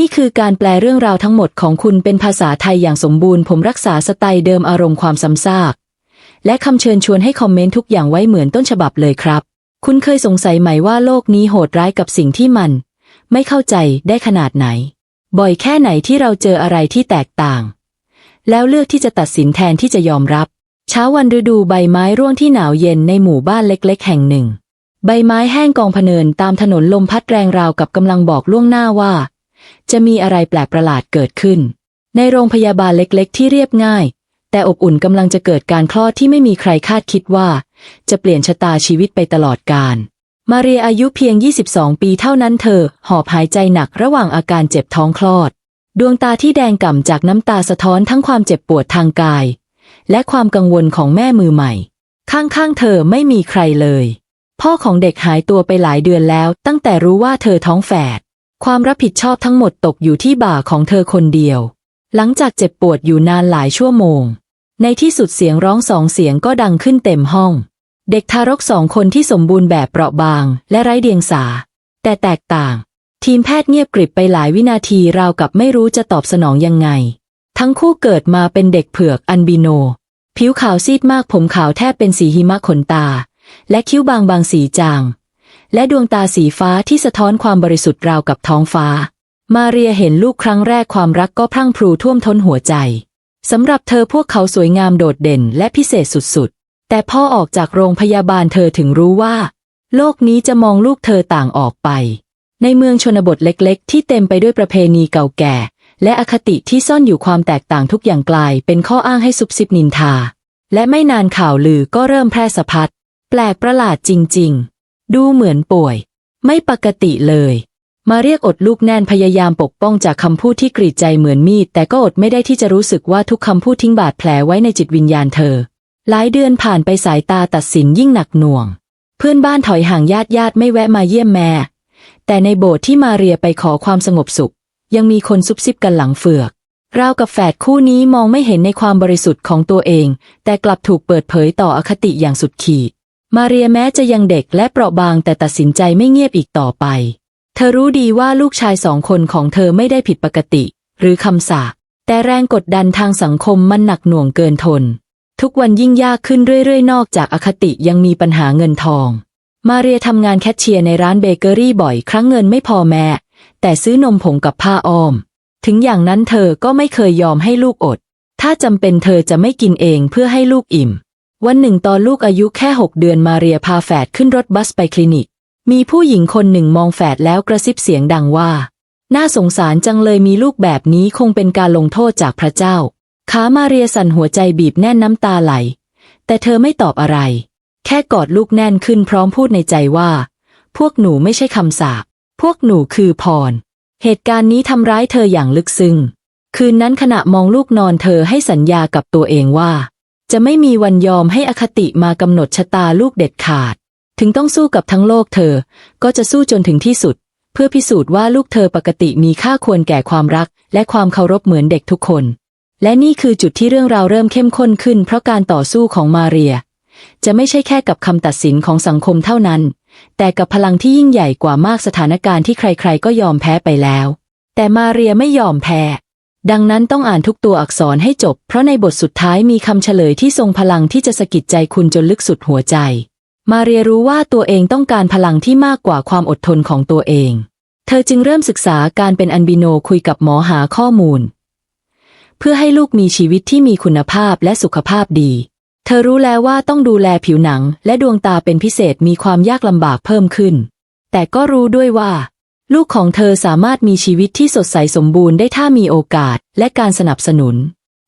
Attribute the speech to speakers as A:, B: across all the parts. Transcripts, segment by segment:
A: นี่คือการแปลเรื่องราวทั้งหมดของคุณเป็นภาษาไทยอย่างสมบูรณ์ ผมรักษาสไตล์เดิมอารมณ์ความซ้ำซาก และคำเชิญชวนให้คอมเมนต์ทุกอย่างไว้เหมือนต้นฉบับเลยครับ คุณเคยสงสัยไหมว่าโลกนี้โหดร้ายกับสิ่งที่มัน ไม่เข้าใจได้ขนาดไหน บ่อยแค่ไหนที่เราเจออะไรที่แตกต่าง แล้วเลือกที่จะตัดสินแทนที่จะยอมรับ เช้าวันฤดูใบไม้ร่วงที่หนาวเย็นในหมู่บ้านเล็ก ๆ แห่งหนึ่ง ใบไม้แห้งกองพเนินตามถนนลมพัดแรงราวกับกำลังบอกล่วงหน้าว่า จะมีอะไรแปลกประหลาดเกิดขึ้น ในโรงพยาบาลเล็กๆ ที่เรียบง่าย แต่อบอุ่นกำลังจะเกิดการคลอดที่ไม่มีใครคาดคิดว่า จะเปลี่ยนชะตาชีวิตไปตลอดกาลมาเรียอายุเพียง 22 ปีเท่านั้นเธอ หอบหายใจหนักระหว่างอาการเจ็บท้องคลอด ดวงตาที่แดงก่ำจากน้ำตาสะท้อนทั้งความเจ็บปวดทางกาย และความกังวลของแม่มือใหม่ ข้างๆเธอไม่มีใครเลย พ่อของเด็กหายตัวไปหลายเดือนแล้วตั้งแต่รู้ว่าเธอท้องแฝด ความรับผิดชอบทั้งหมดตกอยู่ที่บ่าของเธอคนเดียว หลังจากเจ็บปวดอยู่นานหลายชั่วโมง ในที่สุดเสียงร้องสองเสียงก็ดังขึ้นเต็มห้อง เด็กทารกสองคนที่สมบูรณ์แบบเปราะบางและไร้เดียงสา แต่แตกต่าง ทีมแพทย์เงียบกริบไปหลายวินาทีราวกับไม่รู้จะตอบสนองยังไง ทั้งคู่เกิดมาเป็นเด็กเผือกอันบิโน ผิวขาวซีดมากผมขาวแทบเป็นสีหิมะขนตา และคิ้วบางบางสีจาง และดวงตาสีฟ้าที่สะท้อนความบริสุทธิ์ราวกับท้องฟ้า มาเรียเห็นลูกครั้งแรกความรักก็พรั่งพรูท่วมท้นหัวใจสำหรับเธอพวกเขาสวยงามโดดเด่นและพิเศษสุดๆ แต่พ่อออกจากโรงพยาบาลเธอถึงรู้ว่า โลกนี้จะมองลูกเธอต่างออกไป ในเมืองชนบทเล็กๆ ที่เต็มไปด้วยประเพณีเก่าแก่ และอคติที่ซ่อนอยู่ความแตกต่างทุกอย่างกลายเป็นข้ออ้างให้ซุบซิบนินทา และไม่นานข่าวลือก็เริ่มแพร่สะพัด แปลกประหลาดจริง ๆ ดูเหมือนป่วย ไม่ปกติเลย มาเรียกอดลูกแน่นพยายามปกป้องจากคำพูดที่กรีดใจเหมือนมีด แต่ก็อดไม่ได้ที่จะรู้สึกว่าทุกคำพูดทิ้งบาดแผลไว้ในจิตวิญญาณเธอ หลายเดือนผ่านไปสายตาตัดสินยิ่งหนักหน่วง เพื่อนบ้านถอยห่างญาติญาติไม่แวะมาเยี่ยมแม่ แต่ในโบสถ์ที่มาเรียไปขอความสงบสุข ยังมีคนซุบซิบกันหลังเฟือกราวกับแฝดคู่นี้มองไม่เห็นในความบริสุทธิ์ของตัวเอง แต่กลับถูกเปิดเผยต่ออคติอย่างสุดขีด มาเรียแม้จะยังเด็กและเปราะบางแต่ตัดสินใจไม่เงียบอีกต่อไป เธอรู้ดีว่าลูกชายสองคนของเธอไม่ได้ผิดปกติ หรือคำสาปแต่แรงกดดันทางสังคมมันหนักหน่วงเกินทน ทุกวันยิ่งยากขึ้นเรื่อยๆ นอกจากอคติยังมีปัญหาเงินทอง มาเรียทำงานแคชเชียร์ในร้านเบเกอรี่บ่อยครั้งเงินไม่พอแม่แต่ซื้อนมผงกับผ้าอ้อม ถึงอย่างนั้นเธอก็ไม่เคยยอมให้ลูกอด ถ้าจำเป็นเธอจะไม่กินเองเพื่อให้ลูกอิ่ม วันหนึ่งตอนลูกอายุแค่หกเดือนมาเรียพาแฝดขึ้นรถบัสไปคลินิก มีผู้หญิงคนหนึ่งมองแฝดแล้วกระซิบเสียงดังว่า น่าสงสารจังเลยมีลูกแบบนี้คงเป็นการลงโทษจากพระเจ้า ขามาเรียสั่นหัวใจบีบแน่นน้ำตาไหล แต่เธอไม่ตอบอะไร แค่กอดลูกแน่นขึ้นพร้อมพูดในใจว่า พวกหนูไม่ใช่คำสาปพวกหนูคือพร เหตุการณ์นี้ทำร้ายเธออย่างลึกซึ้งคืนนั้นขณะมองลูกนอนเธอให้สัญญากับตัวเองว่า จะไม่มีวันยอมให้อคติมากำหนดชะตาลูกเด็ดขาด ถึงต้องสู้กับทั้งโลกเธอ ก็จะสู้จนถึงที่สุด เพื่อพิสูจน์ว่าลูกเธอปกติมีค่าควรแก่ความรัก และความเคารพเหมือนเด็กทุกคน และนี่คือจุดที่เรื่องราวเริ่มเข้มข้นขึ้น เพราะการต่อสู้ของมาเรีย จะไม่ใช่แค่กับคำตัดสินของสังคมเท่านั้น แต่กับพลังที่ยิ่งใหญ่กว่ามากสถานการณ์ที่ใครๆ ก็ยอมแพ้ไปแล้ว แต่มาเรียไม่ยอมแพ้ ดังนั้นต้องอ่านทุกตัวอักษรให้จบ เพราะในบทสุดท้ายมีคำเฉลยที่ทรงพลังที่จะสะกิดใจคุณจนลึกสุดหัวใจ มาเรียรู้ว่าตัวเองต้องการพลังที่มากกว่าความอดทนของตัวเอง เธอจึงเริ่มศึกษาการเป็นอันบิโนคุยกับหมอหาข้อมูล เพื่อให้ลูกมีชีวิตที่มีคุณภาพและสุขภาพดี เธอรู้แล้วว่าต้องดูแลผิวหนังและดวงตาเป็นพิเศษมีความยากลำบากเพิ่มขึ้น แต่ก็รู้ด้วยว่า ลูกของเธอสามารถมีชีวิตที่สดใสสมบูรณ์ได้ถ้ามีโอกาสและการสนับสนุน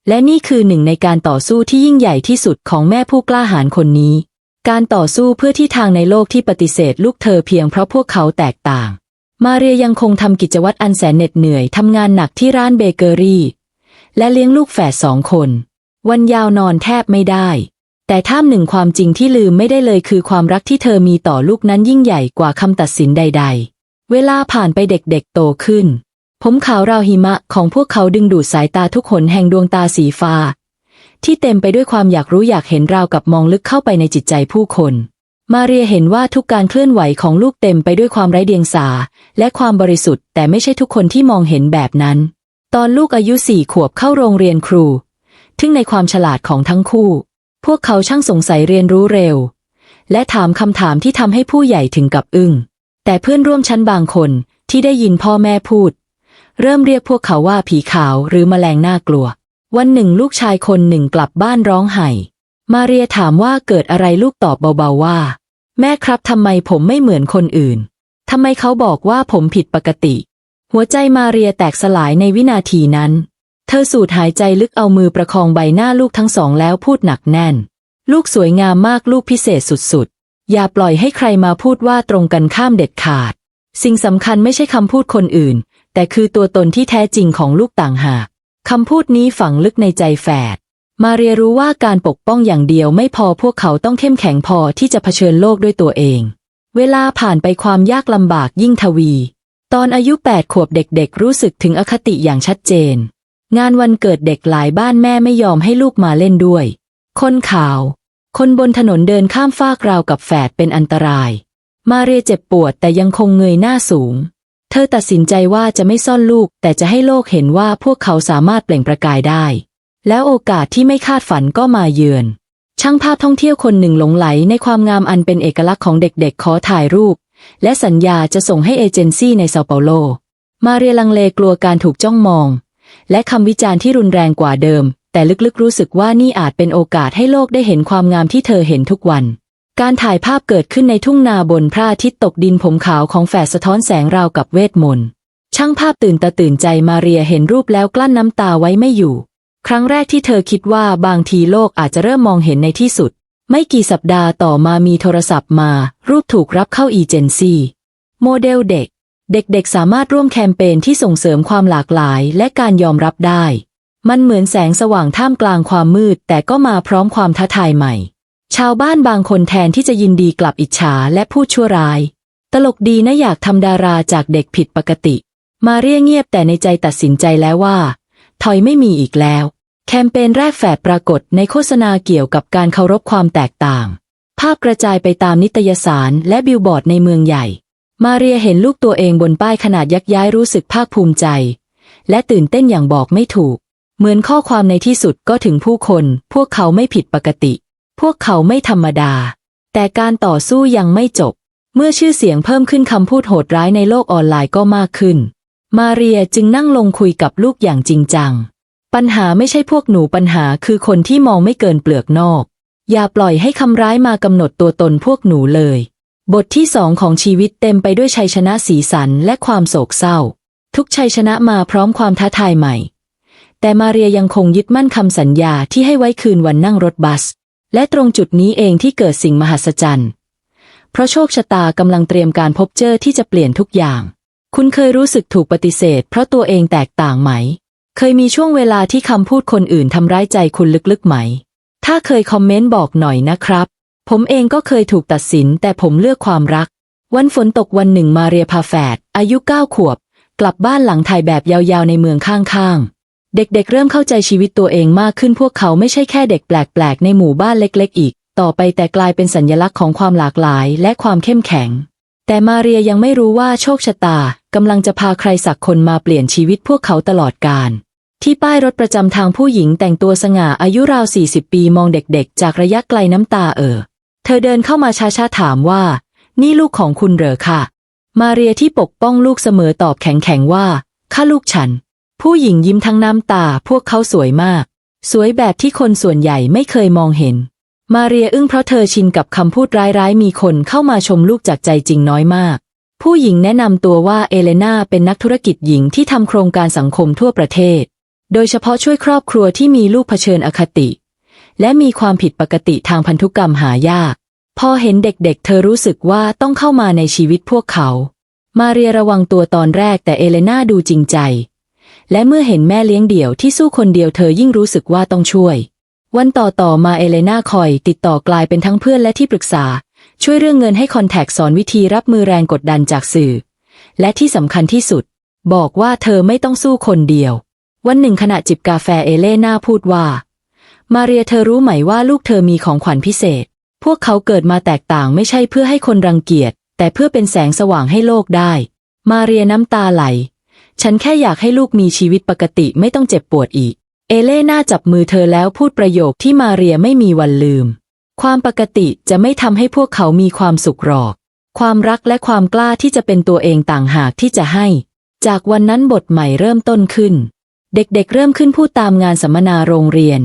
A: และนี่คือหนึ่งในการต่อสู้ที่ยิ่งใหญ่ที่สุดของแม่ผู้กล้าหาญคนนี้ การต่อสู้เพื่อที่ทางในโลกที่ปฏิเสธลูกเธอเพียงเพราะพวกเขาแตกต่าง มาเรียยังคงทำกิจวัตรอันแสนเหน็ดเหนื่อยทำงานหนักที่ร้านเบเกอรี่ และเลี้ยงลูกแฝดสองคน วันยาวนอนแทบไม่ได้ แต่ท่ามหนึ่งความจริงที่ลืมไม่ได้เลยคือความรักที่เธอมีต่อลูกนั้นยิ่งใหญ่กว่าคำตัดสินใด ๆ เวลาผ่านไปเด็กๆโตขึ้น ผมขาวราวหิมะของพวกเขาดึงดูดสายตาทุกคนแห่งดวงตาสีฟ้า ที่เต็มไปด้วยความอยากรู้อยากเห็นราวกับมองลึกเข้าไปในจิตใจผู้คน มาเรียเห็นว่าทุกการเคลื่อนไหวของลูกเต็มไปด้วยความไร้เดียงสา และความบริสุทธิ์ แต่ไม่ใช่ทุกคนที่มองเห็นแบบนั้น ตอนลูกอายุสี่ขวบเข้าโรงเรียนครู ทึ่งในความฉลาดของทั้งคู่ พวกเขาช่างสงสัยเรียนรู้เร็ว และถามคำถามที่ทำให้ผู้ใหญ่ถึงกับอึ้ง แต่เพื่อนร่วมชั้นบางคนที่ได้ยินพ่อแม่พูด เริ่มเรียกพวกเขาว่าผีขาวหรือแมลงน่ากลัว วันหนึ่งลูกชายคนหนึ่งกลับบ้านร้องไห้ มาเรียถามว่าเกิดอะไรลูกตอบเบาๆว่า แม่ครับทำไมผมไม่เหมือนคนอื่นทำไมเขาบอกว่าผมผิดปกติ หัวใจมาเรียแตกสลายในวินาทีนั้น เธอสูดหายใจลึกเอามือประคองใบหน้าลูกทั้งสองแล้วพูดหนักแน่น ลูกสวยงามมากลูกพิเศษสุด อย่าปล่อยให้ใครมาพูดว่าตรงกันข้ามเด็ดขาด สิ่งสำคัญไม่ใช่คำพูดคนอื่น แต่คือตัวตนที่แท้จริงของลูกต่างหากคำพูดนี้ฝังลึกในใจแฝด มาเรียรู้ว่าการปกป้องอย่างเดียวไม่พอพวกเขาต้องเข้มแข็งพอที่จะเผชิญโลกด้วยตัวเอง เวลาผ่านไปความยากลำบากยิ่งทวี ตอนอายุแปดขวบเด็กๆ รู้สึกถึงอคติอย่างชัดเจน งานวันเกิดเด็กหลายบ้านแม่ไม่ยอมให้ลูกมาเล่นด้วย คนข่าว คนบนถนนเดินข้ามฟากราวกับแฝดเป็นอันตราย มาเรียเจ็บปวดแต่ยังคงเงยหน้าสูง เธอตัดสินใจว่าจะไม่ซ่อนลูก แต่จะให้โลกเห็นว่าพวกเขาสามารถเปล่งประกายได้ แล้วโอกาสที่ไม่คาดฝันก็มาเยือน ช่างภาพท่องเที่ยวคนหนึ่งหลงไหลในความงามอันเป็นเอกลักษณ์ของเด็กๆ ขอถ่ายรูป และสัญญาจะส่งให้เอเจนซี่ในเซาเปาโล มาเรียลังเลกลัวการถูกจ้องมอง และคำวิจารณ์ที่รุนแรงกว่าเดิม แต่ลึกๆรู้สึกว่านี่อาจเป็นโอกาสให้โลกได้เห็นความงามที่เธอเห็นทุกวัน การถ่ายภาพเกิดขึ้นในทุ่งนาบนพระอาทิตย์ตกดินผมขาวของแฝดสะท้อนแสงราวกับเวทมนต์ ช่างภาพตื่นตาตื่นใจมาเรียเห็นรูปแล้วกลั้นน้ำตาไว้ไม่อยู่ ครั้งแรกที่เธอคิดว่าบางทีโลกอาจจะเริ่มมองเห็นในที่สุด ไม่กี่สัปดาห์ต่อมามีโทรศัพท์มา รูปถูกรับเข้าอีเจนซี่โมเดลเด็กเด็กๆ สามารถร่วมแคมเปญที่ส่งเสริมความหลากหลายและการยอมรับได้ มันเหมือนแสงสว่างท่ามกลางความมืด แต่ก็มาพร้อมความท้าทายใหม่ ชาวบ้านบางคนแทนที่จะยินดีกลับอิจฉาและพูดชั่วร้าย ตลกดีนะอยากทำดาราจากเด็กผิดปกติ มาเรียเงียบแต่ในใจตัดสินใจแล้วว่า ถอยไม่มีอีกแล้ว แคมเปญแรกแฝดปรากฏในโฆษณาเกี่ยวกับการเคารพความแตกต่าง ภาพกระจายไปตามนิตยสารและบิลบอร์ดในเมืองใหญ่ มาเรียเห็นลูกตัวเองบนป้ายขนาดยักษ์ย้ายรู้สึกภาคภูมิใจ และตื่นเต้นอย่างบอกไม่ถูก เหมือนข้อความในที่สุดก็ถึงผู้คน พวกเขาไม่ผิดปกติ พวกเขาไม่ธรรมดา แต่การต่อสู้ยังไม่จบ เมื่อชื่อเสียงเพิ่มขึ้นคำพูดโหดร้ายในโลกออนไลน์ก็มากขึ้น มาเรียจึงนั่งลงคุยกับลูกอย่างจริงจัง ปัญหาไม่ใช่พวกหนูปัญหาคือคนที่มองไม่เกินเปลือกนอก อย่าปล่อยให้คำร้ายมากำหนดตัวตนพวกหนูเลย บทที่สองของชีวิตเต็มไปด้วยชัยชนะสีสันและความโศกเศร้า ทุกชัยชนะมาพร้อมความท้าทายใหม่ แต่มาเรียยังคงยึดมั่นคำสัญญาที่ให้ไว้คืนวันนั่งรถบัส และตรงจุดนี้เองที่เกิดสิ่งมหัศจรรย์ เพราะโชคชะตากำลังเตรียมการพบเจอที่จะเปลี่ยนทุกอย่าง คุณเคยรู้สึกถูกปฏิเสธ เพราะตัวเองแตกต่างไหม เคยมีช่วงเวลาที่คำพูดคนอื่นทำร้ายใจคุณลึกๆไหม ถ้าเคยคอมเมนต์บอกหน่อยนะครับ ผมเองก็เคยถูกตัดสิน แต่ผมเลือกความรัก วันฝนตกวันหนึ่งมาเรียพาแฝดอายุเก้าขวบ กลับบ้านหลังถ่ายแบบยาวๆในเมืองข้างๆ เด็กๆ เริ่มเข้าใจชีวิตตัวเองมากขึ้นพวกเขาไม่ใช่แค่เด็กแปลกๆ ในหมู่บ้านเล็กๆ อีก ต่อไปแต่กลายเป็นสัญลักษณ์ของความหลากหลายและความเข้มแข็ง แต่มาเรียยังไม่รู้ว่าโชคชะตากำลังจะพาใครสักคนมาเปลี่ยนชีวิตพวกเขาตลอดกาลที่ป้ายรถประจำทางผู้หญิงแต่งตัวสง่าอายุราว 40 ปีมองเด็กๆ จากระยะไกลน้ำตาเออ เธอเดินเข้ามาช้าๆถามว่า นี่ลูกของคุณเหรอค่ะมาเรียที่ปกป้องลูกเสมอตอบแข็งๆว่าข้าลูกฉัน ผู้หญิงยิ้มทั้งน้ำตาพวกเขาสวยมาก สวยแบบที่คนส่วนใหญ่ไม่เคยมองเห็น มาเรียอึ้งเพราะเธอชินกับคำพูดร้ายๆ มีคนเข้ามาชมลูกจากใจจริงน้อยมาก ผู้หญิงแนะนำตัวว่าเอเลนาเป็นนักธุรกิจหญิงที่ทำโครงการสังคมทั่วประเทศ โดยเฉพาะช่วยครอบครัวที่มีลูกเผชิญอคติ และมีความผิดปกติทางพันธุกรรมหายาก พอเห็นเด็กๆเธอรู้สึกว่าต้องเข้ามาในชีวิตพวกเขา มาเรียระวังตัวตอนแรกแต่เอเลนาดูจริงใจ และเมื่อเห็นแม่เลี้ยงเดี่ยวที่สู้คนเดียวเธอยิ่งรู้สึกว่าต้องช่วย วันต่อต่อมาเอเลนาคอย ติดต่อกลายเป็นทั้งเพื่อนและที่ปรึกษา ช่วยเรื่องเงินให้คอนแทคสอนวิธีรับมือแรงกดดันจากสื่อ และที่สำคัญที่สุด บอกว่าเธอไม่ต้องสู้คนเดียว วันหนึ่งขณะจิบกาแฟเอเลนาพูดว่า มาเรียเธอรู้ไหมว่าลูกเธอมีของขวัญพิเศษ พวกเขาเกิดมาแตกต่างไม่ใช่เพื่อให้คนรังเกียจ แต่เพื่อเป็นแสงสว่างให้โลกได้ มาเรียน้ำตาไหล ฉันแค่อยากให้ลูกมีชีวิตปกติไม่ต้องเจ็บปวดอีก เอเล่หน่าจับมือเธอแล้วพูดประโยคที่มาเรียไม่มีวันลืม ความปกติจะไม่ทำให้พวกเขามีความสุขหรอก ความรักและความกล้าที่จะเป็นตัวเองต่างหากที่จะให้ จากวันนั้นบทใหม่เริ่มต้นขึ้น เด็กๆเริ่มขึ้นพูดตามงานสัมมนาโรงเรียน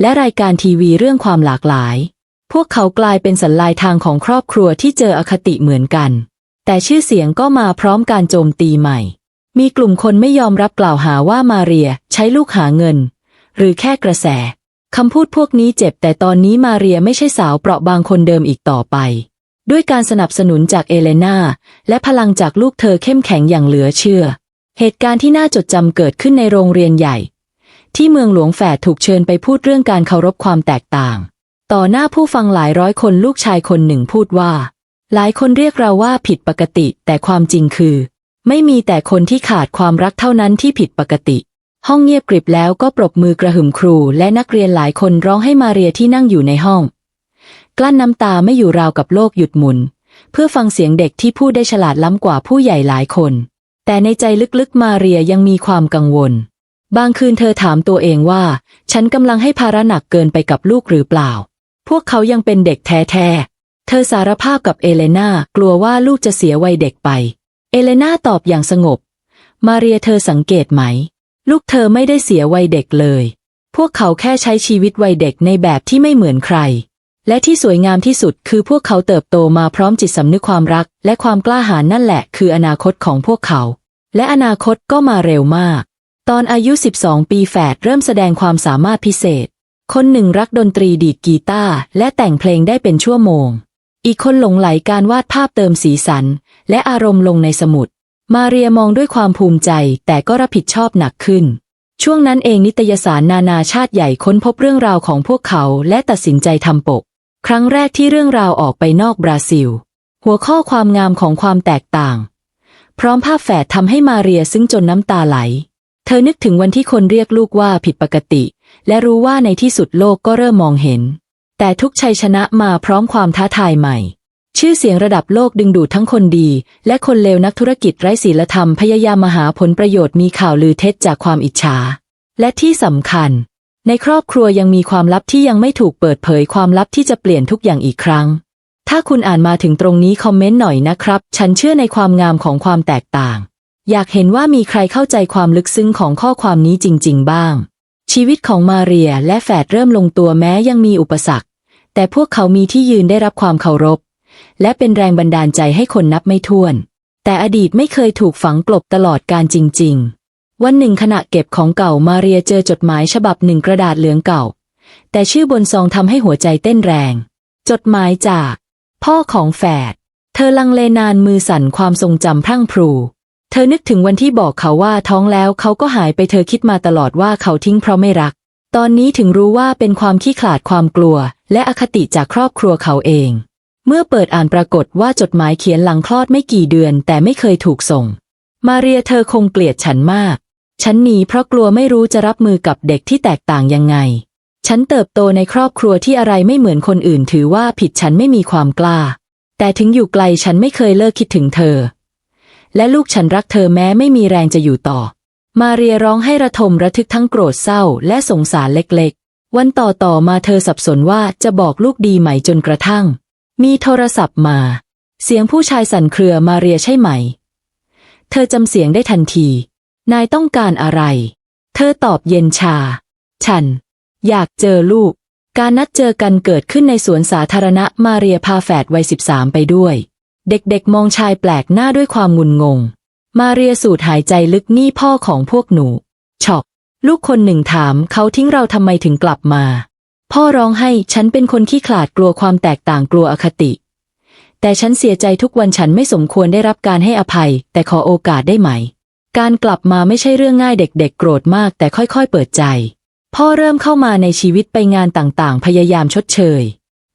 A: และรายการทีวีเรื่องความหลากหลาย พวกเขากลายเป็นสัญลายทางของครอบครัวที่เจออคติเหมือนกัน แต่ชื่อเสียงก็มาพร้อมการโจมตีใหม่ มีกลุ่มคนไม่ยอมรับกล่าวหาว่ามาเรียใช้ลูกหาเงิน หรือแค่กระแสคำพูดพวกนี้เจ็บแต่ตอนนี้มาเรียไม่ใช่สาวเปราะบางคนเดิมอีกต่อไป ด้วยการสนับสนุนจากเอเลนาและพลังจากลูกเธอเข้มแข็งอย่างเหลือเชื่อ เหตุการณ์ที่น่าจดจำเกิดขึ้นในโรงเรียนใหญ่ ที่เมืองหลวงแฝดถูกเชิญไปพูดเรื่องการเคารพความแตกต่าง ต่อหน้าผู้ฟังหลายร้อยคนลูกชายคนหนึ่งพูดว่า หลายคนเรียกเราว่าผิดปกติแต่ความจริงคือ ไม่มีแต่คนที่ขาดความรักเท่านั้นที่ผิดปกติ ห้องเงียบกริบแล้วก็ปรบมือกระหึ่มครู และนักเรียนหลายคนร้องให้มาเรียที่นั่งอยู่ในห้อง กลั้นน้ำตาไม่อยู่ราวกับโลกหยุดหมุน เพื่อฟังเสียงเด็กที่พูดได้ฉลาดล้ำกว่าผู้ใหญ่หลายคน แต่ในใจลึกๆมาเรียยังมีความกังวล บางคืนเธอถามตัวเองว่า ฉันกำลังให้ภาระหนักเกินไปกับลูกหรือเปล่า พวกเขายังเป็นเด็กแท้ๆเธอสารภาพกับเอเลนากลัวว่าลูกจะเสียวัยเด็กไป เอเลนาตอบอย่างสงบ มาเรียเธอสังเกตไหม ลูกเธอไม่ได้เสียวัยเด็กเลย พวกเขาแค่ใช้ชีวิตวัยเด็กในแบบที่ไม่เหมือนใคร และที่สวยงามที่สุดคือพวกเขาเติบโตมาพร้อมจิตสำนึกความรัก และความกล้าหาญนั่นแหละคืออนาคตของพวกเขา และอนาคตก็มาเร็วมาก ตอนอายุ 12 ปีแฝดเริ่มแสดงความสามารถพิเศษ คนหนึ่งรักดนตรีดีดกีตาร์และแต่งเพลงได้เป็นชั่วโมง อีกคนหลงไหลการวาดภาพเติมสีสัน และอารมณ์ลงในสมุด มาเรียมองด้วยความภูมิใจ แต่ก็รับผิดชอบหนักขึ้น ช่วงนั้นเองนิตยสารนานาชาติใหญ่ค้นพบเรื่องราวของพวกเขาและตัดสินใจทำปก ครั้งแรกที่เรื่องราวออกไปนอกบราซิล หัวข้อความงามของความแตกต่าง พร้อมภาพแฝดทำให้มาเรียซึ้งจนน้ำตาไหล เธอนึกถึงวันที่คนเรียกลูกว่าผิดปกติ และรู้ว่าในที่สุดโลกก็เริ่มมองเห็น แต่ทุกชัยชนะมาพร้อมความท้าทายใหม่ ชื่อเสียงระดับโลกดึงดูดทั้งคนดี และคนเลวนักธุรกิจไร้ศีลธรรมพยายามมาหาผลประโยชน์มีข่าวลือเท็จจากความอิจฉา และที่สำคัญ ในครอบครัวยังมีความลับที่ยังไม่ถูกเปิดเผยความลับที่จะเปลี่ยนทุกอย่างอีกครั้ง ถ้าคุณอ่านมาถึงตรงนี้คอมเมนต์หน่อยนะครับ ฉันเชื่อในความงามของความแตกต่าง อยากเห็นว่ามีใครเข้าใจความลึกซึ้งของข้อความนี้จริง ๆ บ้าง ชีวิตของมาเรียและแฝดเริ่มลงตัวแม้ยังมีอุปสรรค แต่พวกเขามีที่ยืนได้รับความเคารพ และเป็นแรงบันดาลใจให้คนนับไม่ถ้วน แต่อดีตไม่เคยถูกฝังกลบตลอดการจริง ๆ วันหนึ่งขณะเก็บของเก่ามาเรียเจอจดหมายฉบับหนึ่งกระดาษเหลืองเก่า แต่ชื่อบนซองทำให้หัวใจเต้นแรง จดหมายจาก พ่อของแฝดเธอลังเลนานมือสั่นความทรงจำพรั่งพรูเธอนึกถึงวันที่บอกเขาว่าท้องแล้วเขาก็หายไปเธอคิดมาตลอดว่าเขาทิ้งเพราะไม่รัก ตอนนี้ถึงรู้ว่าเป็นความขี้ขลาดความกลัว และอคติจากครอบครัวเขาเอง เมื่อเปิดอ่านปรากฏว่าจดหมายเขียนหลังคลอดไม่กี่เดือนแต่ไม่เคยถูกส่ง มาเรียเธอคงเกลียดฉันมาก ฉันหนีเพราะกลัวไม่รู้จะรับมือกับเด็กที่แตกต่างยังไง ฉันเติบโตในครอบครัวที่อะไรไม่เหมือนคนอื่นถือว่าผิดฉันไม่มีความกล้า แต่ถึงอยู่ไกลฉันไม่เคยเลิกคิดถึงเธอ และลูกฉันรักเธอแม้ไม่มีแรงจะอยู่ต่อ มาเรียร้องให้ระทมระทึกทั้งโกรธเศร้าและสงสารเล็ก วันต่อต่อมาเธอสับสนว่าจะบอกลูกดีไหมจนกระทั่ง มีโทรศัพท์มา เสียงผู้ชายสั่นเครือมาเรียใช่ไหม เธอจำเสียงได้ทันที นายต้องการอะไร เธอตอบเย็นชา ฉัน อยากเจอลูก การนัดเจอกันเกิดขึ้นในสวนสาธารณะมาเรียพาแฝดวัยสิบสามไปด้วย เด็กๆมองชายแปลกหน้าด้วยความงุนงง มาเรียสูดหายใจลึกนี่พ่อของพวกหนูช็อก ลูกคนหนึ่งถามเขาทิ้งเราทำไมถึงกลับมา พ่อร้องให้ฉันเป็นคนขี้ขลาดกลัวความแตกต่างกลัวอคติ แต่ฉันเสียใจทุกวันฉันไม่สมควรได้รับการให้อภัย แต่ขอโอกาสได้ไหม การกลับมาไม่ใช่เรื่องง่ายเด็กๆ โกรธมาก แต่ค่อยๆ เปิดใจ พ่อเริ่มเข้ามาในชีวิตไปงานต่างๆ พยายามชดเชย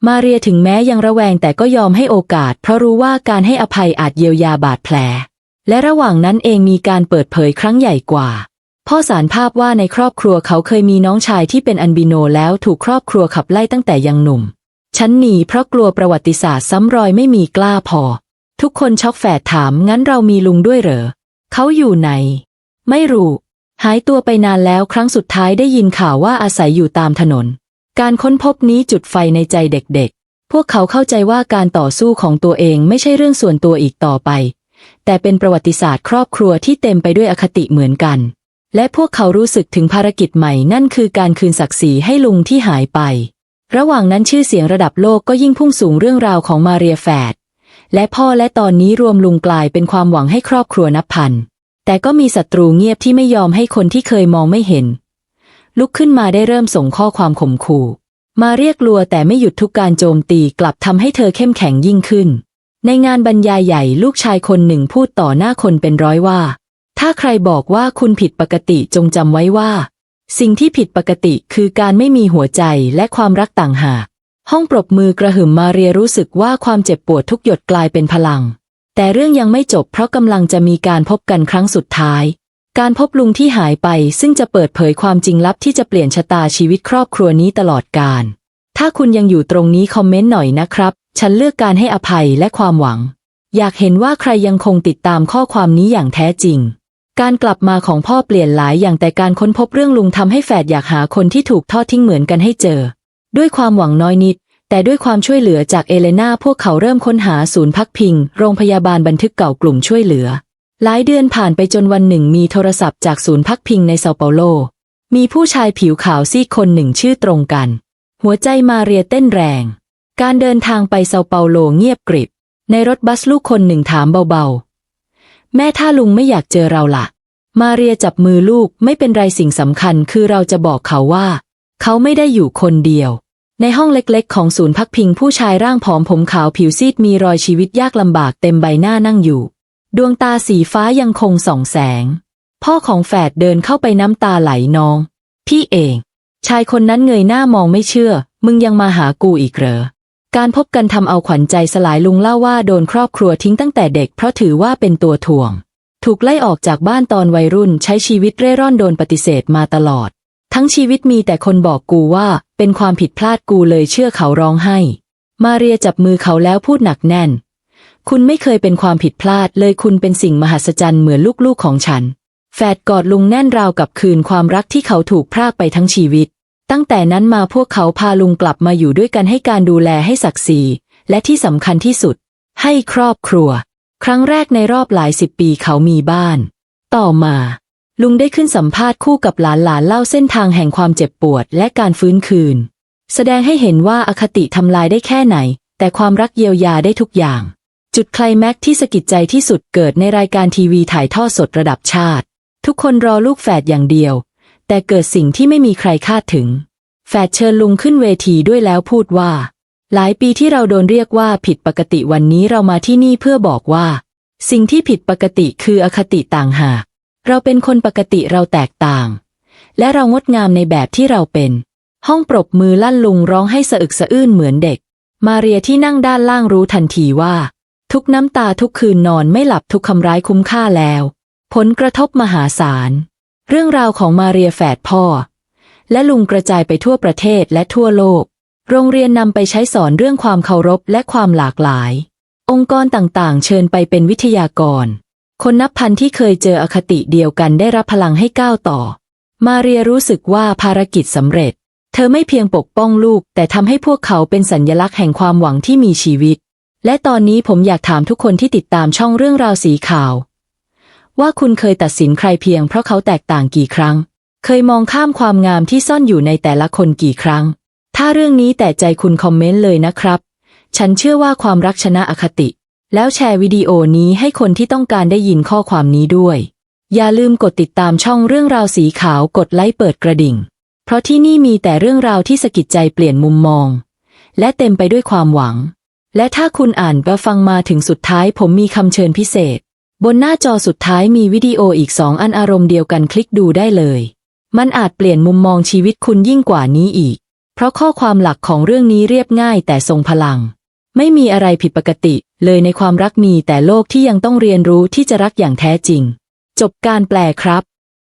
A: มาเรียถึงแม้ยังระแวงแต่ก็ยอมให้โอกาส เพราะรู้ว่าการให้อภัยอาจเยียวยาบาดแผล และระหว่างนั้นเองมีการเปิดเผยครั้งใหญ่กว่า พ่อสารภาพว่าในครอบครัวเขาเคยมีน้องชายที่เป็นอันบิโนแล้วถูกครอบครัวขับไล่ตั้งแต่ยังหนุ่ม ฉันหนีเพราะกลัวประวัติศาสตร์ซ้ำรอยไม่มีกล้าพอ ทุกคนช็อกแฝดถามงั้นเรามีลุงด้วยเหรอ เขาอยู่ไหน ไม่รู้ หายตัวไปนานแล้วครั้งสุดท้ายได้ยินข่าวว่าอาศัยอยู่ตามถนน การค้นพบนี้จุดไฟในใจเด็กๆ พวกเขาเข้าใจว่าการต่อสู้ของตัวเองไม่ใช่เรื่องส่วนตัวอีกต่อไป แต่เป็นประวัติศาสตร์ครอบครัวที่เต็มไปด้วยอคติเหมือนกัน และพวกเขารู้สึกถึงภารกิจใหม่นั่นคือการคืนศักดิ์ศรีให้ลุงที่หายไป ระหว่างนั้นชื่อเสียงระดับโลกก็ยิ่งพุ่งสูงเรื่องราวของมาเรียแฝดและพ่อและตอนนี้รวมลุงกลายเป็นความหวังให้ครอบครัวนับพัน แต่ก็มีศัตรูเงียบที่ไม่ยอมให้คนที่เคยมองไม่เห็น ลุกขึ้นมาได้เริ่มส่งข้อความข่มขู่ มาเรียกลัวแต่ไม่หยุดทุกการโจมตีกลับทำให้เธอเข้มแข็งยิ่งขึ้น ในงานบรรยายใหญ่ลูกชายคนหนึ่งพูดต่อหน้าคนเป็นร้อยว่า ถ้าใครบอกว่าคุณผิดปกติจงจำไว้ว่า สิ่งที่ผิดปกติคือการไม่มีหัวใจและความรักต่างหากห้องปรบมือกระหึ่มมาเรียรู้สึกว่าความเจ็บปวดทุกหยดกลายเป็นพลัง แต่เรื่องยังไม่จบเพราะกำลังจะมีการพบกันครั้งสุดท้าย การพบลุงที่หายไปซึ่งจะเปิดเผยความจริงลับที่จะเปลี่ยนชะตาชีวิตครอบครัวนี้ตลอดกาลถ้าคุณยังอยู่ตรงนี้คอมเมนต์หน่อยนะครับ ฉันเลือกการให้อภัยและความหวัง อยากเห็นว่าใครยังคงติดตามข้อความนี้อย่างแท้จริง การกลับมาของพ่อเปลี่ยนหลายอย่างแต่การค้นพบเรื่องลุงทำให้แฝดอยากหาคนที่ถูกทอดทิ้งเหมือนกันให้เจอ ด้วยความหวังน้อยนิด แต่ด้วยความช่วยเหลือจากเอเลนาพวกเขาเริ่มค้นหาศูนย์พักพิง โรงพยาบาลบันทึกเก่ากลุ่มช่วยเหลือ หลายเดือนผ่านไปจนวันหนึ่งมีโทรศัพท์จากศูนย์พักพิงในเซาเปาโล มีผู้ชายผิวขาวซีกคนหนึ่งชื่อตรงกัน หัวใจมาเรียเต้นแรง การเดินทางไปเซาเปาโลเงียบกริบ ในรถบัสลูกคนหนึ่งถามเบาๆ แม่ถ้าลุงไม่อยากเจอเราล่ะ มาเรียจับมือลูกไม่เป็นไรสิ่งสำคัญคือเราจะบอกเขาว่า เขาไม่ได้อยู่คนเดียว ในห้องเล็กๆ ของศูนย์พักพิงผู้ชายร่างผอมผมขาวผิวซีดมีรอยชีวิตยากลำบากเต็มใบหน้านั่งอยู่ ดวงตาสีฟ้ายังคงส่องแสง พ่อของแฝดเดินเข้าไปน้ำตาไหลนอง พี่เอง ชายคนนั้นเงยหน้ามองไม่เชื่อ มึงยังมาหากูอีกเหรอ การพบกันทำเอาขวัญใจสลายลุงเล่าว่าโดนครอบครัวทิ้งตั้งแต่เด็กเพราะถือว่าเป็นตัวถ่วง ถูกไล่ออกจากบ้านตอนวัยรุ่นใช้ชีวิตเร่ร่อนโดนปฏิเสธมาตลอด ทั้งชีวิตมีแต่คนบอกกูว่า เป็นความผิดพลาดกูเลยเชื่อเขาร้องไห้ มาเรียจับมือเขาแล้วพูดหนักแน่น คุณไม่เคยเป็นความผิดพลาดเลยคุณเป็นสิ่งมหัศจรรย์เหมือนลูกๆของฉันแฝดกอดลุงแน่นราวกับคืนความรักที่เขาถูกพรากไปทั้งชีวิต ตั้งแต่นั้นมาพวกเขาพาลุงกลับมาอยู่ด้วยกันให้การดูแลให้ศักดิ์ศรีและที่สำคัญที่สุด ให้ครอบครัว ครั้งแรกในรอบหลายสิบปีเขามีบ้าน ต่อมาลุงได้ขึ้นสัมภาษณ์คู่กับหลานหลานเล่าเส้นทางแห่งความเจ็บปวดและการฟื้นคืน แสดงให้เห็นว่าอคติทำลายได้แค่ไหน แต่ความรักเยียวยาได้ทุกอย่าง จุดไคลแม็กที่สะกิดใจที่สุดเกิดในรายการทีวีถ่ายทอดสดระดับชาติ ทุกคนรอลูกแฝดอย่างเดียว แต่เกิดสิ่งที่ไม่มีใครคาดถึงแฝดเชิญลุงขึ้นเวทีด้วยแล้วพูดว่า หลายปีที่เราโดนเรียกว่าผิดปกติวันนี้เรามาที่นี่เพื่อบอกว่า สิ่งที่ผิดปกติคืออคติต่างหาก เราเป็นคนปกติเราแตกต่าง และเรางดงามในแบบที่เราเป็น ห้องปรบมือลั่นลุงร้องให้สะอึกสะอื้นเหมือนเด็ก มาเรียที่นั่งด้านล่างรู้ทันทีว่า ทุกน้ำตาทุกคืนนอนไม่หลับทุกคำร้ายคุ้มค่าแล้ว ผลกระทบมหาศาล เรื่องราวของมาเรียแฝดพ่อ และลุงกระจายไปทั่วประเทศและทั่วโลก โรงเรียนนำไปใช้สอนเรื่องความเคารพและความหลากหลาย องค์กรต่างๆ เชิญไปเป็นวิทยากร คนนับพันที่เคยเจออคติเดียวกันได้รับพลังให้ก้าวต่อ มาเรียรู้สึกว่าภารกิจสำเร็จ เธอไม่เพียงปกป้องลูก แต่ทำให้พวกเขาเป็นสัญญลักษณ์แห่งความหวังที่มีชีวิต และตอนนี้ผมอยากถามทุกคนที่ติดตามช่องเรื่องราวสีขาว ว่าคุณเคยตัดสินใครเพียงเพราะเขาแตกต่างกี่ครั้ง เคยมองข้ามความงามที่ซ่อนอยู่ในแต่ละคนกี่ครั้ง ถ้าเรื่องนี้แต่ใจคุณคอมเมนต์เลยนะครับ ฉันเชื่อว่าความรักชนะอคติ แล้วแชร์วิดีโอนี้ให้คนที่ต้องการได้ยินข้อความนี้ด้วย อย่าลืมกดติดตามช่องเรื่องราวสีขาวกดไลค์เปิดกระดิ่ง เพราะที่นี่มีแต่เรื่องราวที่สะกิดใจเปลี่ยนมุมมอง และเต็มไปด้วยความหวัง และถ้าคุณอ่านและฟังมาถึงสุดท้ายผมมีคำเชิญพิเศษ บนหน้าจอสุดท้ายมีวิดีโออีกสองอันอารมณ์เดียวกันคลิกดูได้เลย มันอาจเปลี่ยนมุมมองชีวิตคุณยิ่งกว่านี้อีก เพราะข้อความหลักของเรื่องนี้เรียบง่ายแต่ทรงพลัง ไม่มีอะไรผิดปกติ เลยในความรักมีแต่โลกที่ยังต้องเรียนรู้ที่จะรักอย่างแท้จริง จบการแปลครับ